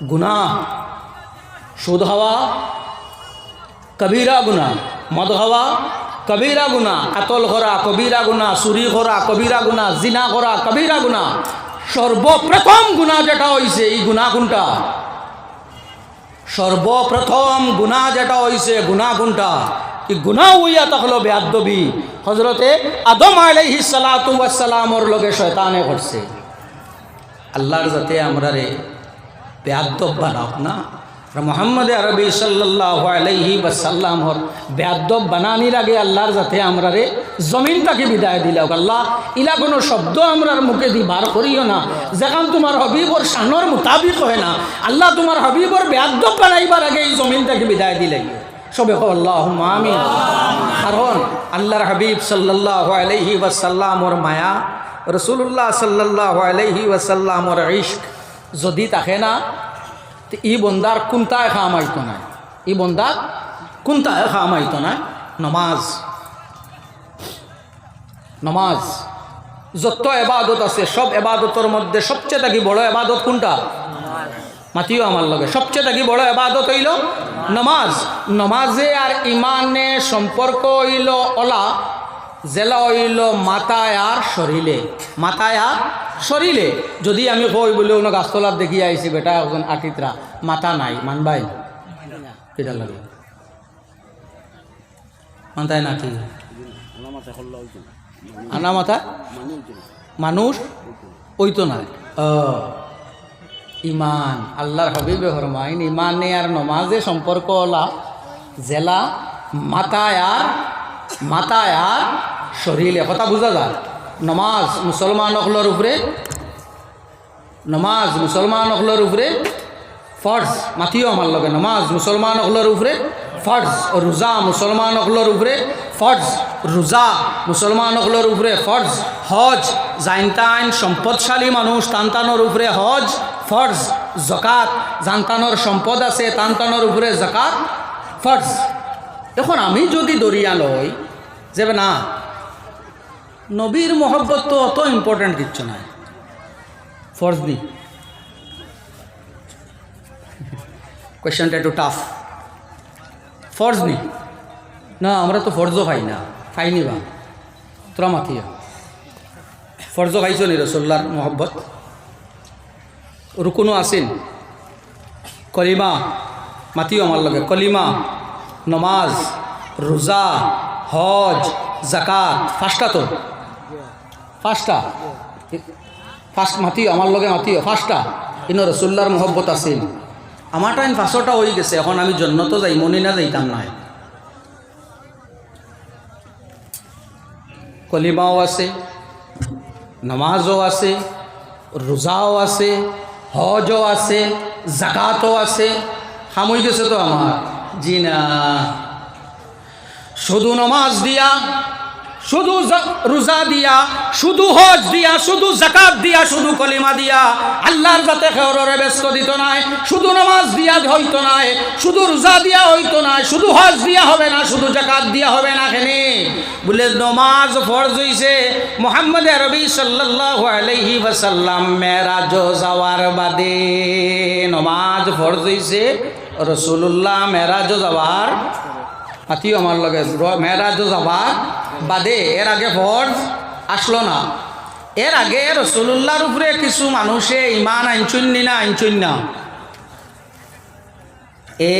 গুণা সুদ হওয়া কবিরা গুণা মদ হওয়া কবিরা গুণা কাতল করা কবিরা গুণা চুরি করা কবিরা গুণা জিনা করা কবিরা গুণা সর্বপ্রথম গুণা যেটা হইছে এই গুণা কোনটা সর্বপ্রথম গুণা যেটা হইছে গুণা কোনটা কি গুণা হইয়া তখলো বেয়াদবি হজরতে আদম আলাইহি সালাতু ওয়াসসালামর লগে শয়তানে করছে আল্লাহর যাতে আমরা রে বেয়াদব বানাওক না। মোহাম্মদ আরবি সাল্লাহ আলাইহি বাসাল্লামর বেয়াদব বানানির আগে আল্লাহর যাতে আমরা রে জমিনটাকে বিদায় দিলাম আল্লাহ, ইলা কোনো শব্দ আমরার মুখে দি বার করিও না। যেখান তোমার হবিবর শানোর মোতাবিক হয় না। আল্লাহ তোমার হবিবর বেয়াদব বানাইবার আগে এই জমিনটাকে বিদায় দিলে। সবে কো আল্লাহ আমিন। কারণ আল্লাহর হাবিব সাল্লাহ আলাইহি ওয়াসাল্লামর মায়া রসুল্লাহ সাল্লাহ আলাইহি ওয়াসাল্লামর ইশক। যদি থাকে না ই বন্দার কোনটায় খামাইতো না ই বন্দার কোনটায় খামাইতো না নমাজ। নমাজ। যত এবাদত আছে, সব এবাদতর মধ্যে সবচেয়ে থাকি বড় এবাদত কোনটা? মাতিও আমার লগে। সবচেয়ে থাকি বড় এবাদত হইল নমাজ। নমাজে আর ইমানে সম্পর্ক হইল ওলা জেলা হইল মাথায় আর শরীরে। মাথায় আর শরীরে, যদি আমি কই বলে কোনো গাছতলার দেখি আইছি, বেটা এখন আটিতরা মাথা নাই, মানবাই কেটা লাগে? মাথায় না কি? আনা মাথা? মানুষ? ওইতো না। ও ইমান, আল্লাহর হবিবে হরমাইন ইমানে আর নমাজে সম্পর্ক ওলা জেলা, মাথায় আর মাথায় আর শরীরে। কথা বোঝা যায়? নমাজ মুসলমান অকলর উপরে, নমাজ মুসলমান অকলর উপরে, ফর্জ, মাতিও আমার লগে, নমাজ মুসলমান অকলর উপরে, ফর্জ রোজা মুসলমান অকলর উপরে, ফর্জ রোজা মুসলমান অকলর উপরে, ফর্জ, হজ জাইনতাইন সম্পদশালী মানুষ তান্তানোর উপরে হজ, ফর্জ, জকাত জানতানোর সম্পদ আছে তান্তানোর উপরে জকাত, ফর্জ। এখন আমি যদি দরিয়া লই যে না নবীর মহব্বত তো অত ইম্পর্টেন্ট কিচ্ছু নাই। ফর্জ নি কোয়েশ্চনটা একটু টাফ ফর্জ নি, আমরা তো ফর্জও খাই না। খাইনি বা। তোরা মাথিয়া ফর্জ খাইছো নি রসোল্লার মহব্বত? রুকুনো আসিন। কলিমা। মাতিও আমার লগে। কলিমা। নমাজ, রোজা, হজ জাকাত ফার্স্টটা তো ফার্স্টটা ফার্স্ট মাতিও আমার লগে মাতিও ফার্স্টটা ইন রসুল্লার মহব্বত আছিল আমার টাইম ফার্স্টটা হয়ে গেছে, এখন আমি জন্য তো যাই, মনে না যাইতাম নাই। কলিমাও আছে, নমাজও আছে রোজাও আছে, হজও আছে, জাকাতও আছে সামৰি গেছে তো আমার জি না শুধু নমাজ দিয়া শুধু রোজা দিয়া, শুধু হজ দিয়া, শুধু জাকাত দিয়া, শুধু কলিমা দিয়া। আল্লাহর যাতে খেয়রে ব্যস্ত দিত নাই, শুধু নামাজ দিয়া হইতো নাই, শুধু রোজা দিয়া হইতো নাই, শুধু হজ দিয়া হবে না, শুধু জাকাত দিয়া হবে না খেনি। বলে নমাজ ফরজ হইছে, মোহাম্মদ রবি সাল্লাল্লাহু আলাইহি ওয়াসাল্লাম মেরাজ যাওয়ার বাদে নমাজ ফরজ হইছে রসুল্লাহ মেরাজ যাওয়ার আতিও আমার লগে মেয়েরাজ যাবার বাদে এর আগে ফর্জ আসলো না। এর আগে রসুল্লাহর উপরে কিছু মানুষে ইমান আইনচুন্নি না আইনচুন না।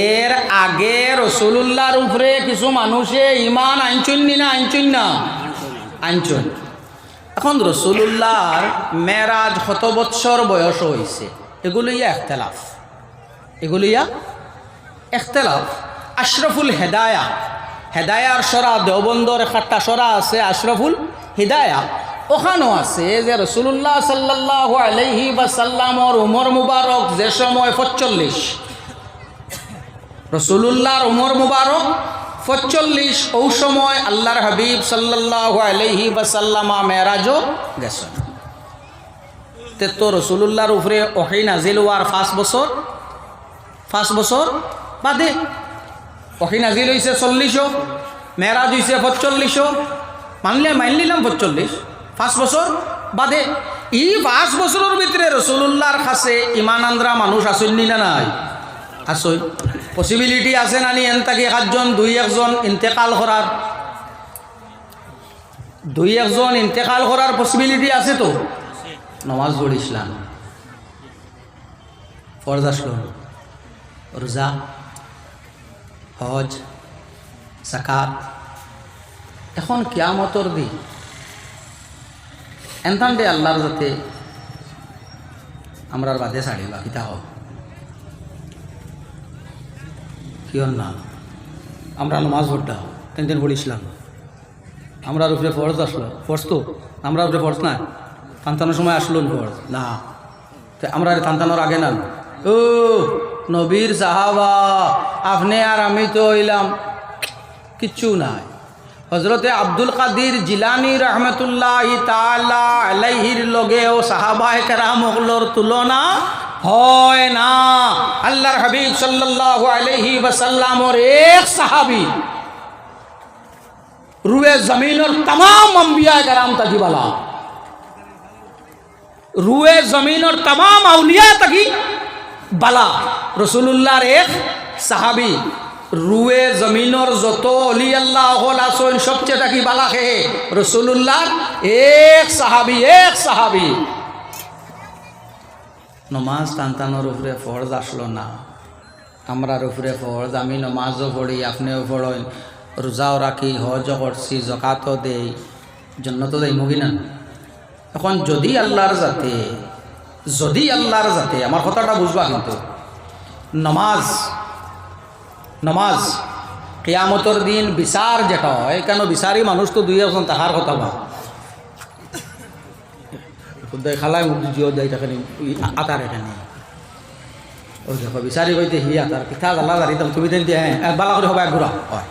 এর আগে রসুল্লাহর উপরে কিছু মানুষে ইমান আইনচুন্নি না আইনচুন না। আইনচুন এখন রসুল্লাহর মেরাজ শত বৎসর বয়স হয়েছে এগুলো ইয়া একতলাফ এগুলো ইয়া এখতলাফ। আশরফুল হেদায়া। হেদায়ার সরা, দেওবন্দর একটা সরা আছে, আশরফুল হিদায়া। ওখানেও আছে যে রসুল্লাহ সাল্লাহ আলহি বা সাল্লামর উমর মুবারক যে সময় পঁচল্লিশ রসুল্লাহর উমর মুবারক পঁচল্লিশ ও সময় আল্লাহর হাবিব সাল্লাহ আলহি বা সাল্লামা মেরাজও গেছেন। তে তো রসুল্লাহর উপরে ওহাই নাজিল হওয়ার পাঁচ বছর পাঁচ বছর বাদে ওহি নাজিল হয়েছে চল্লিশও মেরাজ হয়েছে পঁচল্লিশও মানলে মানি নিলাম পঁচল্লিশ পাঁচ বছর বাদে ই পাঁচ বছরের ভিতরে রসুল্লাহর কাছে ইমান আন্দ্রা মানুষ আসেননি না নাই? আসই পসিবিলিটি আছে নানি এন তাকি সাতজন, দুই একজন ইন্তেকাল করার? দুই একজন ইন্তেকাল করার পসিবিলিটি আছে তো? নমাজ পড়িসলাম ফরজ আসলো। রোজা। হজ সাকাত এখন কিয়ামতর দি এনতান্ডে আল্লাহর যাতে আমরার বাদে ছাড়ি বা কিতা হোক কিয়র না? আমরা নমাজ পড়তাম তেন তেন পড়িছিলাম আমরার উপরে ফরজ আসলো ফরজ তো আমরার উপরে ফরজ না টানতানোর সময় আসলো ফরজ না। তে আমরা টানতানোর আগে না ও নবীর সাহাবা, আপনি আর আমি তো হইলাম কিচ্ছু নাই। হজরতে আব্দুল কাদির জিলানি রহমতুল্লাহ তালা আলাইহির লগে ও সাহাবাহ কেরামগলোর তুলনা হয় না। আল্লাহর হাবিব সাল্লাহ আলহি ওসাল্লামর এক সাহাবি রুয়ে জমিনের তমাম আম্বিয়া কেরাম তাকিবালা রুয়ে জমিনের তমাম আউলিয়া তাকি বালা। রসুল্লাহর এক সাহাবি, রুয়ে জমিনের যত অলি আল্লাহ হল আসন সবচেয়ে থাকি বালা হে রসুল্লাহর এক সাহাবি এক সাহাবি। নমাজ টানটানোর উপরে ফরজ আসলো না। আমরার উপরে ফরজ আমি নমাজও পড়ি আপনিও পড়েন রোজাও রাখি হজও করছি জকাতও দেই। জন্য তো দেই মুগি না? এখন যদি আল্লাহর যাতে যদি আল্লাহর যাতে আমার কথাটা বুঝবা কিন্তু, নমাজ নমাজ, কেয়ামতর দিন বিচার যেটা হয়, কেন বিচারি মানুষ তো দুই একজন তাহার কথা বা খালাই মুখ জিও যাই থাকে আতার এখানে ওই দেখো বিচারি কইতে হি আতার পিঠা জ্বালা জারি তুমি দেন দিয়ে হ্যাঁ বালা করে হবা ঘুরা হয়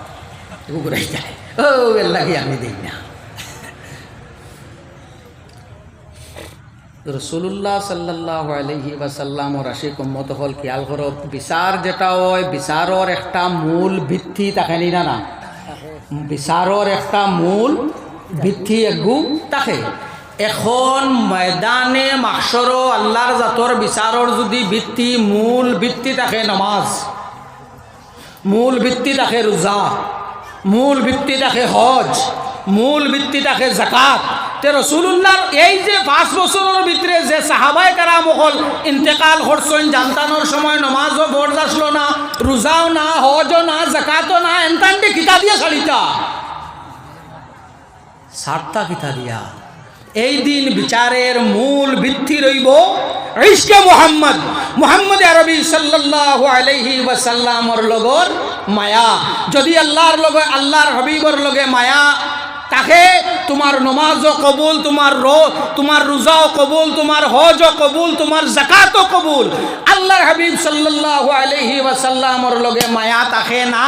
ঘুরাই যায় ও এল্লাহি আমি দিই না। রসুল্লাহ সাল্লাহ আলহি ওয়াসাল্লামর আশিক উম্মত হল খেয়াল করো, বিচার যেটা হয়, বিচারর একটা মূল ভিত্তি তাকে না না? বিচারর একটা মূল ভিত্তি এগু তাকে এখন ময়দানে মাকসর আল্লাহর জাতর বিচারর যদি ভিত্তি, মূল ভিত্তি থাকে নমাজ, মূল ভিত্তি থাকে রোজা মূল ভিত্তি থাকে হজ, মূল ভিত্তি থাকে জাকাত তে রসুল্লাহর এই যে পাঁচ বছরের ভিতরে যে সাহাবাই কারাম হল, ইন্তেকাল করছেন, জানতানোর সময় নমাজও বর্জ আসলো না, রোজাও না, হজও না জাকাতও না এনতান্তে কিতা দিয়া ছাড়িতা সারতা কিতা দিয়া। এই দিন বিচারের মূল ভিত্তি রইব ইশকে মোহাম্মদ। মোহাম্মদ আরবি সাল্লাল্লাহু আলাইহি ওয়াসাল্লামর লগর মায়া। যদি আল্লাহর লগে, আল্লাহর হাবিবর লগে মায়া তাকে তোমার নমাজও কবুল, তোমার রো, তোমার রোজাও কবুল, তোমার হজও কবুল, তোমার জাকাতও কবুল। আল্লাহর হাবিব সাল্লাল্লাহু আলাইহি ওয়াসাল্লামর লগে মায়া তাকে না?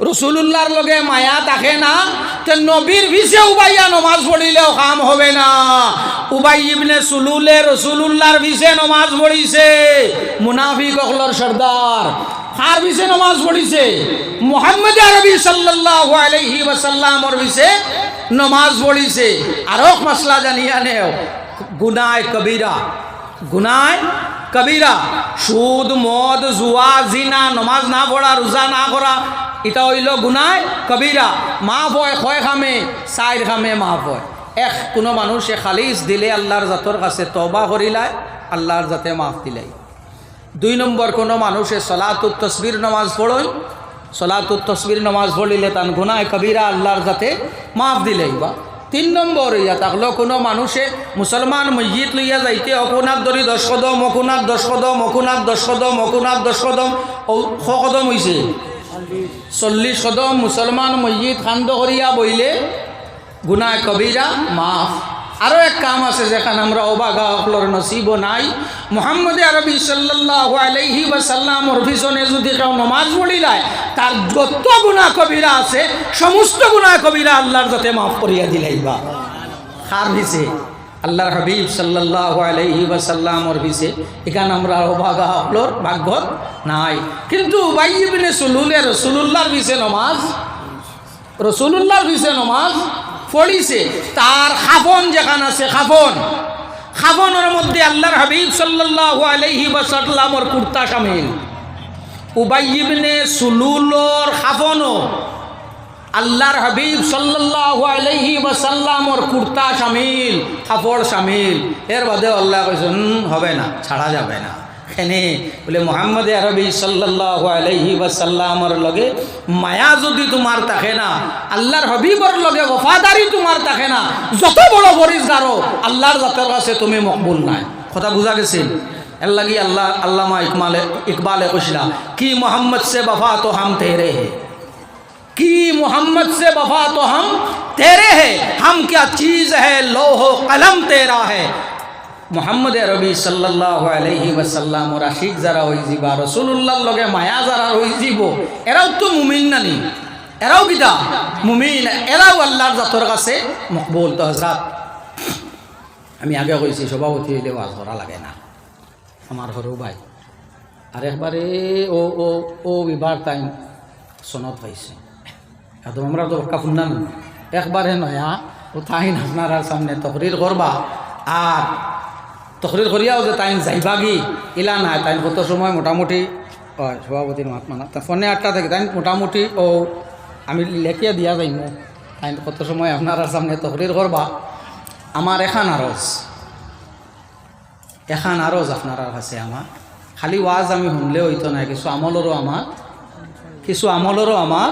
রসুল্লাহর লগে মায়া থাকে না? তে নবীর ভিসে উবাইয়া নমাজ পড়িলেও কাম হবে না। উবাই ইবনে সুলুলে রসুল্লাহর ভিসে নমাজ পড়িছে। মুনাফিক অকলর সর্দার। কার ভিসে নমাজ পড়িছে। মোহাম্মদ আরবি সাল্লাল্লাহু আলাইহি ওয়াসাল্লামর ভিসে নমাজ পড়িছে। আরও মশলা জানিয়া নেও, গুনায় কবিরা গুনায় কবিরা, সুদ, মদ, জুয়া, জিনা, নমাজ না পড়া, রোজা না করা, এটা হইল গুনায় কবিরা। মাফ হয় ক্ষয় খামে চাইর খামে মাফ হয় এক কোনো মানুষে খালিজ দিলে আল্লাহর জাতর কাছে তবা করিলায়, আল্লাহর জাতে মাফ দিলাই। দুই নম্বর কোনো মানুষে সলাতুত তসবির নমাজ পড়ই, সলাতুত তসবির নমাজ পড়িলে তান গুনায় কবিরা আল্লাহর জাতে মাফ দিলেই বা। তিন নম্বর ইয়া থাকল কোনো মানুষে মুসলমান মসজিদ লইয়া যাইতে অকুনাথ ধরি দশ কদম অকুনাথ দশ কদম অকুনাথ দশ কদম অকুনাথ দশ কদম শ কদম হয়েছে চল্লিশ কদম মুসলমান মসজিদ খান্দ করিয়া বইলে গুনায় কবিরা মাফ। আরও এক কাম আছে যেখানে আমরা অবাগা অকলর নসিব নাই। মোহাম্মদ আরবি সাল্লাহ আলহি বা ওয়াসাল্লামর পিছনে যদি কেউ নমাজ পড়িলায় তার যত গুণা কবিরা আছে, সমস্ত গুণা কবিরা আল্লাহর যাতে মাফ করিয়া দিলাইবা খার দিছে আল্লাহর হাবিব সাল্লাহ আলাইহি ওয়াসাল্লামর পিছে এখানে আমরা অবাগা অকলর ভাগ্যত নাই। কিন্তু বাইবিনে সুলুলে রসুল্লাহর পিছে নমাজ রসুল্লাহর পিছে নমাজ পড়িছে, তার খাফন যেখান আছে, খাফন। খাফনের মধ্যে আল্লাহর হাবিব সাল্লাল্লাহু আলাইহি ওয়াসাল্লামর কুর্তা শামিল উবাইবনে সুলুলর খাফনও আল্লাহর হাবিব সাল্লাল্লাহু আলাইহি ওয়াসাল্লামর কুর্তা শামিল কাপড় শামিল এর বাদে আল্লাহ কইছেন হবে না, ছাড়া যাবে না। এনে বলে মোহাম্মদ আরবি সাল্লাল্লাহু আলাইহি ওয়াসাল্লামর লগে মায়া যদি তোমার থাকে না আল্লাহর হাবিবর লগে ওফাদারি তোমার থাকে না যত বড় পরিষ্কারও আল্লাহর জাতের কাছে তুমি মকবুল নাই কথা বুঝা গেছিল এর লাগি আল্লাহ আল্লামা ইকমালে ইকবালে কইছিলা কি মোহাম্মদ সে বফা তো হাম তেরে হে की मोहम्मद से वफा तो हम तेरे हैं हम क्या चीज़ है लोहो कलम तेरा है মোহাম্মদ রবি সাল্লাহ আলহি ওয়াসাল্লাম ওরা শিখ যারা হয়ে যাবা রসুল্লাহর লগে মায়া যারা হয়ে যাব এরাও তো মুমিন নানি এরাও কিতা মুমিন, এরাও আল্লাহর জাতর কাছে মকবুল। তো হজরাত আমি আগে কইছি, সভাপতি হইলে ওয়াজ করা লাগে না। আমার সরু ভাই, আর একবারে ও ও ও বিবার টাইম সনত পাইছে। একদম আমরা তো কাপুর না। একবারে নয়া ও তাইন আপনারা সামনে তকরির করবা। আর তকরির করিয়াও যে তাইন যাইবাগি, ইলা নাই, তাইন কত সময় মোটামুটি, হয় সভাপতির মাত মানা তা ফোনে আটটা থেকে, তাইন মোটামুটি, ও, আমি লেখিয়া দিয়া যাইম, তাইন কত সময় আপনারা সামনে তকরির করবা? আমার এখান আরজ এখান আরজ আপনার আছে আমার খালি ওয়াজ আমি শুনলে হইতো না কিছু আমলরও আমার কিছু আমলরও আমার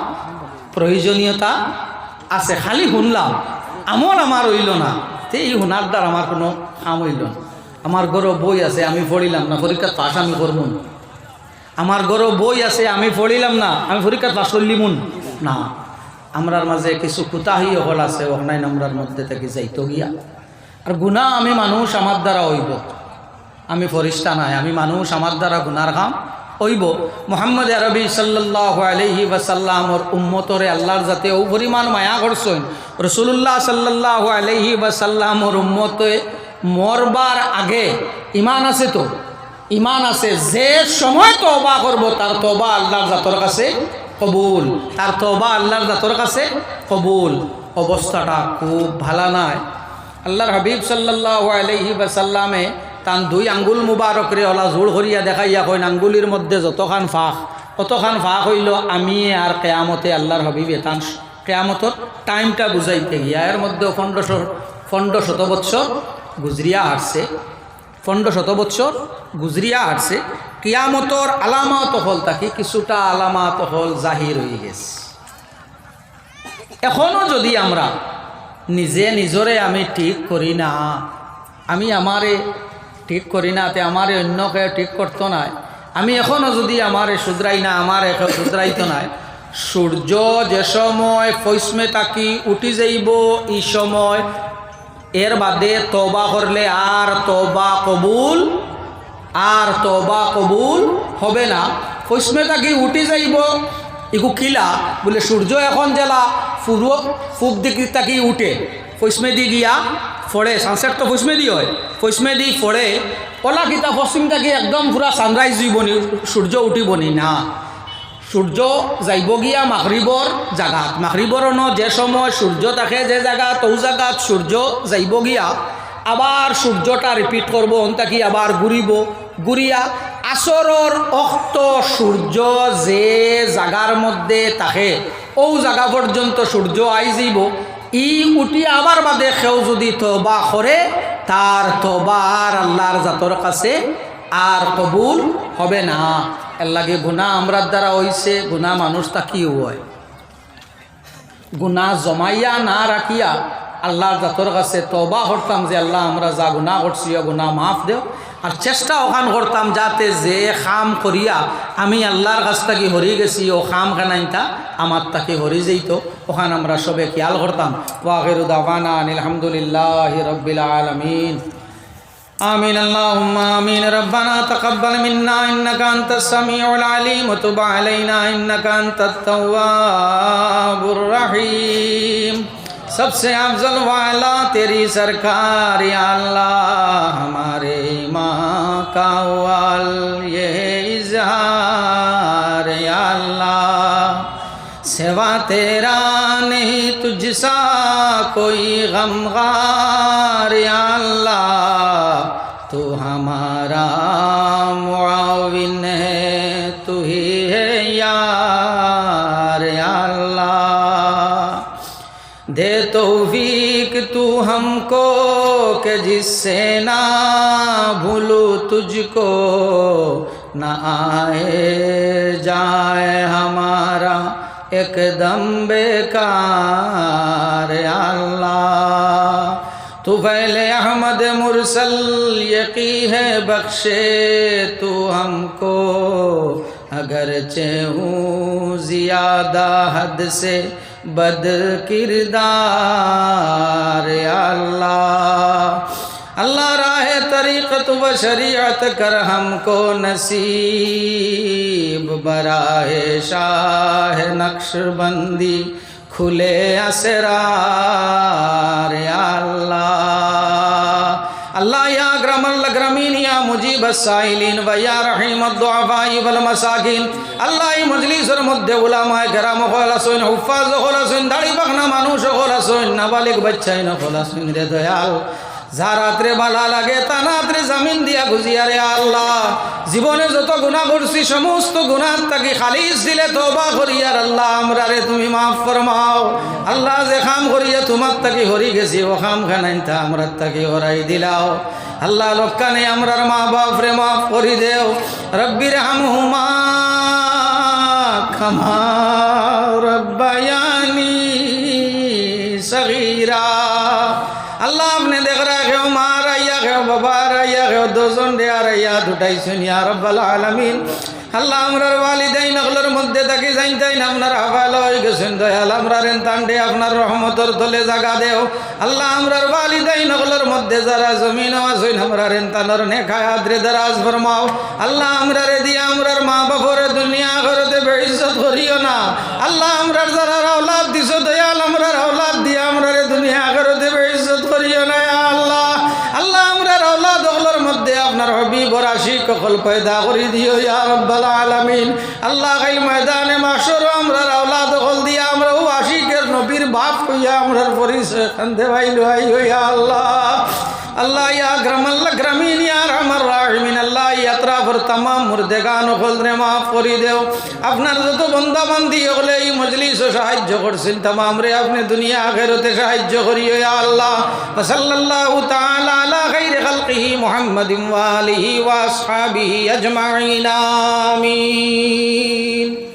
প্রয়োজনীয়তা আছে। খালি শুনলাম, আমল আমার হইল না। তে এই শুনার দ্বার আমার কোনো কাম হইল না। আমার গরো বই আছে, আমি পড়িলাম না পরীক্ষা পাশ আমি করব আমার গরো বই আছে, আমি পড়িলাম না, আমি পরীক্ষা পাস করলিমুন। না, আমরার মাঝে কিছু কুতাহি হল আছে অনলাইন আমরার মধ্যে থেকে যাইতো গিয়া। আর গুণা আমি মানুষ, আমার দ্বারা হইব। আমি ফরিস্তা নাই, আমি মানুষ, আমার দ্বারা গুনার কাম হইব। মোহাম্মদ আরবি সাল্লাহ আলহি ওয়াসাল্লামর উম্মতরে আল্লাহর যাতে ও পরিমাণ মায়া করছেন। রসুল্লাহ সাল্লাহ আলহি ওয়াসাল্লামর উম্মতে মরবার আগে ইমান আছে তো? ইমান আছে। যে সময় তবা করব, তার তবা আল্লাহর জাতর কাছে কবুল। তার তবা আল্লাহর জাতর কাছে কবুল। অবস্থাটা খুব ভালো নাই। আল্লাহর হাবিব সাল্লাহ আলহি ওয়াসাল্লামে তান দুই আঙ্গুল মুবারকরে ওলা জোর করিয়া দেখাইয়া কইন, আঙ্গুলির মধ্যে যতখান ফাঁক কতখান ফাঁক হইল আমি আর কেয়ামতে আল্লাহর হবিবে তান কেয়ামতর টাইমটা বুঝাইতে গিয়া, এর মধ্যে পনেরোশো পনেরো শত বৎসর গুজরিয়া হাঁটছে পনেরো শত বৎসর গুজরিয়া হাঁটছে কিয়ামতর আলামাত হল তাকে, কিছুটা আলামাত হল জাহির হয়ে গেছে। এখনও যদি আমরা নিজে নিজরে আমি ঠিক করি না, আমি আমারে ঠিক করি না, তে আমারে অন্যকে ঠিক করতো নাই আমি এখনও যদি আমারে শুধরাই না আমার এখন শুধরাইতো নাই সূর্য যে সময় ফৈসমে তাকি উঠি যাইব এই সময় এর বাদে তবা করলে আর তবা কবুল, আর তবা কবুল হবে না। ফৈসমে তাকি উঠি যাইব ইগু কিলা? বলে, সূর্য এখন জেলা পূর্ব পূব দিক তাকি উঠে। ফৈসমে দি গিয়া, ফড়ে সানসেট তো ফৈসমে দি হয়। ফৈসমে দি ফড়ে ওলা কিতা পশ্চিম থাকি একদম পুরা সানরাইজ হইবনি সূর্য উঠিবনি না। সূর্য যাইব গিয়া মাগরিবর জাগাত। মাগরিবর ন যে সময় সূর্য থাকে যে জায়গা তৌ জায়গাত সূর্য যাইব গিয়া। আবার সূর্যটা রিপিট করব তাকি আবার ঘুরিব ঘুরিয়া আসরর অক্ত সূর্য যে জাগার মধ্যে থাকে ও জাগা পর্যন্ত সূর্য আই যাইব ই উঠি আবার বাদে সেও যদি তবা করে তার তবা আর আল্লাহর জাতর কাছে আর কবুল হবে না। এর লাগে গুণা আমরার দ্বারা হইছে গুণা মানুষ তাকি হয়? গুণা জমাইয়া না রাখিয়া আল্লাহর জাতর কাছে তবা করতাম যে আল্লাহ, আমরা যা গুণা করছি গুণা মাফ দেও। আর চেষ্টা ওখান করতাম যাতে যে খাম করিয়া আমি আল্লাহর কাছ থেকে হরি গেছি, ও খাম খানাইতা আমার তাকে হরি যেত ওখান আমরা সবে খেয়াল করতাম। ওয়াগের দাওয়ানা আলহামদুলিল্লাহ রব্বিল আলমিন। آمین. اللہم آمین. ربنا تقبل منا إنك أنت السميع و وتب علینا انکا انتا التواب الرحیم. سب سے افضل والا تیری سرکار یا اللہ، ہمارے ماں کا وال، یہ اظہار یا اللہ۔ سوا تیرا نہیں، تجھ سا کوئی غمغار، یا اللہ، تو ہمارا معاون ہے، تو ہی ہے یار، یا اللہ۔ دے توفیق تو ہم کو کہ جس سے نہ بھولو تجھ کو، نہ آئے جائے ہمارا ایک دم بیکار یا اللہ، تو فیل احمد مرسل یقی ہے بخشے، تو ہم کو اگرچہ ہوں زیادہ حد سے بد کردار یا اللہ۔ اللہ راہ طریقت و شریعت کر ہم کو نصیب۔ বরাহে শাহ নকশবন্দি খুলে আসরার আল্লাহ আল্লাহ ইয়া গ্রামাল গ্রামীণ ইয়া মুজিব সাইলিন ওয়া ইয়া রহিমত দুআফা ওয়াল মাসাকিন আল্লাহ এই মজলিসের মধ্যে উলামায়ে কেরাম হল আসেন হুফাজ হল আসেন দাড়ি বাগনা মানুষ হল আসেন নাবালিক বাচ্চাই না হল আসেন রে দয়াল যা রাত্রে বালা লাগে তা রাত্রে জামিন দিয়া গুজিয়া রে আল্লাহ। জীবনে যত গুণা করছি, সমস্ত গুণার তাকে খালিস দিলে তোবা করিয়ার আল্লাহ, আমরা রে তুমি মাফ ফরমাও। আল্লাহ যে খাম করিয়া তোমার তাকে হরি গেছি, ও খাম খানাইন তা আমরা তাকে হরাই দিলাও। আল্লাহ লক্কানে আমরার মা বাপ রে মাফ করি দেও। রব্বির হাম হুমা ক্ষমা রব্বায়ানি সগীরা। রাইয়া রে আর রাইয়া দুটাই শুনিয়া রব্বাল আলামিন। আল্লাহ আমরার ওয়ালিদাইন নকলের মধ্যে থাকি যাইতাই না, আপনার হাফাল হয়ে গেছেন, দয়াল আমরার তান্ডে আপনার রহমতর তলে জাগা দেও। আল্লাহ আমরার ওয়ালিদাইন নকলের মধ্যে যারা জমিন আসইন আমরার তানোর নেখায় আদ্রে দারাজ ফরমাও। আল্লাহ আমরারে দিয়ে আমরার মা বাপরে দুনিয়া ঘরতে বেইজ্জত করিও না। আল্লাহ আমরার যারা আওলাদ দিছো, দয়াল আমরার কখল পয়দা করে দিও ইয়া রব্বাল আলামিন। আল্লাহ কাইল ময়দানে মাসর আমরা আওলাদ দখল দিয়া আমরা ও আশিকের নবীর বাপ হইয়া আমরার পরিচয় কান্দে ভাই লোহাই হইয়া আল্লাহ। আল্লাহ ইয়া গ্রামাল্লা গ্রামীণ ফর তামাম মুর্দেগান ওখল রে, মাফ করি দেও। আপনার যত বন্ধা বান্ধি হলে এই মজলিস সাহায্য করছেন তামাম রে, আপনি দুনিয়া আখেরতে সাহায্য করিও আল্লাহ। সাল্লাল্লাহু তাআলা আলা খাইর খালকিহি মুহাম্মাদিন ওয়া আলিহি ওয়া আসহাবিহি আজমাইন, আমিন।